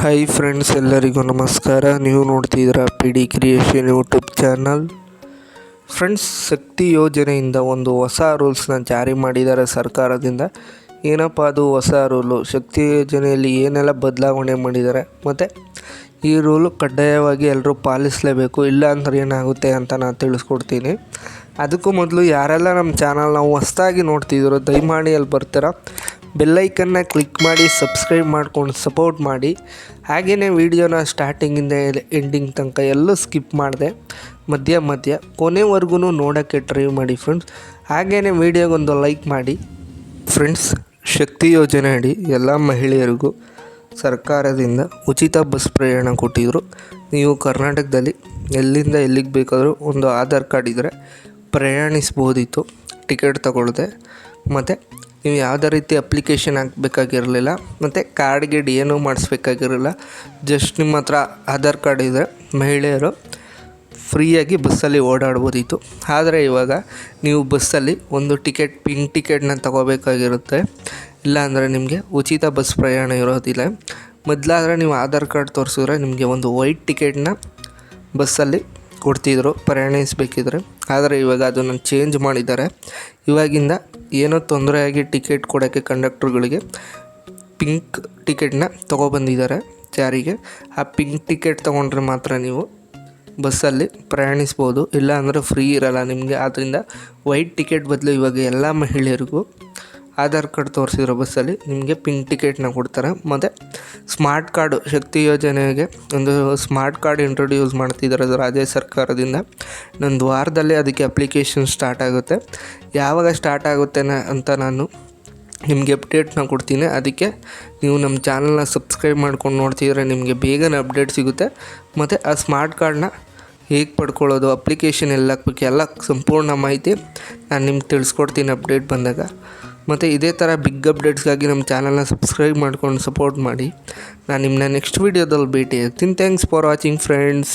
Hi friends ಎಲ್ಲರಿಗೂ ನಮಸ್ಕಾರ. ನೀವು ನೋಡ್ತಿದ್ದೀರಾ P D creation YouTube channel friends Shakti ಯೋಜನೆಯಿಂದ ಒಂದು ಹೊಸ ರೂಲ್ಸ್ನ ಜಾರಿ ಮಾಡಿದ್ದಾರೆ ಸರ್ಕಾರದಿಂದ. ಏನಪ್ಪ ಅದು ಹೊಸ ರೂಲು ಶಕ್ತಿ ಯೋಜನೆಯಲ್ಲಿ ಏನೆಲ್ಲ ಬದಲಾವಣೆ ಮಾಡಿದ್ದಾರೆ? ಮತ್ತು ಈ ರೂಲು ಕಡ್ಡಾಯವಾಗಿ ಎಲ್ಲರೂ ಪಾಲಿಸಲೇಬೇಕು, ಇಲ್ಲ ಅಂದ್ರೆ ಏನಾಗುತ್ತೆ ಅಂತ ನಾನು ತಿಳಿಸ್ಕೊಡ್ತೀನಿ. ಅದಕ್ಕೂ ಮೊದಲು ಯಾರೆಲ್ಲ ನಮ್ಮ ಚಾನಲ್ ನಾವು ಹೊಸ್ದಾಗಿ ನೋಡ್ತಿದ್ದೀರೋ, ದಯಮಾಡಿ ಅಲ್ಲಿ ಬರ್ತೀರಾ? ಬೆಲ್ಲೈಕನ್ನ ಕ್ಲಿಕ್ ಮಾಡಿ ಸಬ್ಸ್ಕ್ರೈಬ್ ಮಾಡ್ಕೊಂಡು ಸಪೋರ್ಟ್ ಮಾಡಿ. ಹಾಗೇ ವೀಡಿಯೋನ ಸ್ಟಾರ್ಟಿಂಗಿಂದ ಎಂಡಿಂಗ್ ತನಕ ಎಲ್ಲೂ ಸ್ಕಿಪ್ ಮಾಡಿದೆ. ಮಧ್ಯ ಮಧ್ಯ ಕೊನೆವರೆಗೂ ನೋಡೋಕ್ಕೆ ಟ್ರೈ ಮಾಡಿ ಫ್ರೆಂಡ್ಸ್ ಹಾಗೆಯೇ ವೀಡಿಯೋಗೊಂದು ಲೈಕ್ ಮಾಡಿ. ಫ್ರೆಂಡ್ಸ್ ಶಕ್ತಿ ಯೋಜನೆ ಅಡಿ ಎಲ್ಲ ಮಹಿಳೆಯರಿಗೂ ಸರ್ಕಾರದಿಂದ ಉಚಿತ ಬಸ್ ಪ್ರಯಾಣ ಕೊಟ್ಟಿದ್ದರು ನೀವು ಕರ್ನಾಟಕದಲ್ಲಿ ಎಲ್ಲಿಂದ ಎಲ್ಲಿಗೆ ಬೇಕಾದರೂ ಒಂದು ಆಧಾರ್ ಕಾರ್ಡ್ ಇದ್ದರೆ ಪ್ರಯಾಣಿಸ್ಬೋದಿತ್ತು. ಟಿಕೆಟ್ ತಗೊಳ್ಳದೆ ಮತ್ತು ನೀವು ಯಾವುದೇ ರೀತಿ ಅಪ್ಲಿಕೇಶನ್ ಹಾಕ್ಬೇಕಾಗಿರಲಿಲ್ಲ, ಮತ್ತು ಕಾರ್ಡ್ ಗಿಡ್ ಏನೂ ಮಾಡಿಸ್ಬೇಕಾಗಿರಲಿಲ್ಲ ಜಸ್ಟ್ ನಿಮ್ಮ ಹತ್ರ ಆಧಾರ್ ಕಾರ್ಡ್ ಇದ್ದರೆ ಮಹಿಳೆಯರು ಫ್ರೀಯಾಗಿ ಬಸ್ಸಲ್ಲಿ ಓಡಾಡ್ಬೋದಿತ್ತು. ಆದರೆ ಇವಾಗ ನೀವು ಬಸ್ಸಲ್ಲಿ ಒಂದು ಟಿಕೆಟ್ ಪಿಂಕ್ ಟಿಕೆಟ್ನ ತಗೋಬೇಕಾಗಿರುತ್ತೆ. ಇಲ್ಲಾಂದರೆ ನಿಮಗೆ ಉಚಿತ ಬಸ್ ಪ್ರಯಾಣ ಇರೋದಿಲ್ಲ. ಮೊದಲಾದರೆ ನೀವು ಆಧಾರ್ ಕಾರ್ಡ್ ತೋರಿಸಿದ್ರೆ ನಿಮಗೆ ಒಂದು ವೈಟ್ ಟಿಕೆಟ್ನ ಬಸ್ಸಲ್ಲಿ ಕೊಡ್ತಿದ್ರು, ಪ್ರಯಾಣಿಸಬೇಕಿದ್ರೆ. ಆದರೆ ಇವಾಗ ಅದನ್ನು ಚೇಂಜ್ ಮಾಡಿದ್ದಾರೆ. ಇವಾಗಿಂದ ಏನೋ ತೊಂದರೆಯಾಗಿ ಟಿಕೆಟ್ ಕೊಡೋಕ್ಕೆ ಕಂಡಕ್ಟ್ರುಗಳಿಗೆ ಪಿಂಕ್ ಟಿಕೆಟ್ನ ತೊಗೊಬಂದಿದ್ದಾರೆ ಜಾರಿಗೆ. ಆ ಪಿಂಕ್ ಟಿಕೆಟ್ ತೊಗೊಂಡ್ರೆ ಮಾತ್ರ ನೀವು ಬಸ್ಸಲ್ಲಿ ಪ್ರಯಾಣಿಸ್ಬೋದು. ಇಲ್ಲ ಅಂದರೆ ಫ್ರೀ ಇರಲ್ಲ ನಿಮಗೆ. ಆದ್ದರಿಂದ ವೈಟ್ ಟಿಕೆಟ್ ಬದಲು ಇವಾಗ ಎಲ್ಲ ಮಹಿಳೆಯರಿಗೂ ಆಧಾರ್ ಕಾರ್ಡ್ ತೋರಿಸಿದ್ರು ಬಸ್ಸಲ್ಲಿ ನಿಮಗೆ ಪಿಂಕ್ ಟಿಕೆಟ್ನ ಕೊಡ್ತಾರೆ. ಮತ್ತು ಸ್ಮಾರ್ಟ್ ಕಾರ್ಡು ಶಕ್ತಿ ಯೋಜನೆಗೆ ಒಂದು ಸ್ಮಾರ್ಟ್ ಕಾರ್ಡ್ ಇಂಟ್ರೊಡ್ಯೂಸ್ ಮಾಡ್ತಿದ್ದಾರೆ ಅದು ರಾಜ್ಯ ಸರ್ಕಾರದಿಂದ. ಇನ್ನೊಂದು ವಾರದಲ್ಲೇ ಅದಕ್ಕೆ ಅಪ್ಲಿಕೇಶನ್ ಸ್ಟಾರ್ಟ್ ಆಗುತ್ತೆ. ಯಾವಾಗ ಸ್ಟಾರ್ಟ್ ಆಗುತ್ತೆ ಅಂತ ನಾನು ನಿಮಗೆ ಅಪ್ಡೇಟ್ನ ಕೊಡ್ತೀನಿ. ಅದಕ್ಕೆ ನೀವು ನಮ್ಮ ಚಾನಲ್ನ ಸಬ್ಸ್ಕ್ರೈಬ್ ಮಾಡ್ಕೊಂಡು ನೋಡ್ತಿದ್ರೆ ನಿಮಗೆ ಬೇಗನೆ ಅಪ್ಡೇಟ್ ಸಿಗುತ್ತೆ. ಮತ್ತು ಆ ಸ್ಮಾರ್ಟ್ ಕಾರ್ಡ್ನ ಹೇಗೆ ಪಡ್ಕೊಳ್ಳೋದು ಅಪ್ಲಿಕೇಶನ್ ಎಲ್ಲ ಹಾಕ್ಬೇಕು ಎಲ್ಲ ಸಂಪೂರ್ಣ ಮಾಹಿತಿ ನಾನು ನಿಮ್ಗೆ ತಿಳಿಸ್ಕೊಡ್ತೀನಿ ಅಪ್ಡೇಟ್ ಬಂದಾಗ. ಮತ್ತು ಇದೇ ಥರ ಬಿಗ್ ಅಪ್ಡೇಟ್ಸ್ಗಾಗಿ ನಮ್ಮ ಚಾನಲ್ನ ಸಬ್ಸ್ಕ್ರೈಬ್ ಮಾಡ್ಕೊಂಡು ಸಪೋರ್ಟ್ ಮಾಡಿ. ನಾನು ನಿಮ್ಮನ್ನ ನೆಕ್ಸ್ಟ್ ವೀಡಿಯೋದಲ್ಲಿ ಭೇಟಿ ಆಗ್ತೀನಿ ಥ್ಯಾಂಕ್ಸ್ ಫಾರ್ ವಾಚಿಂಗ್ ಫ್ರೆಂಡ್ಸ್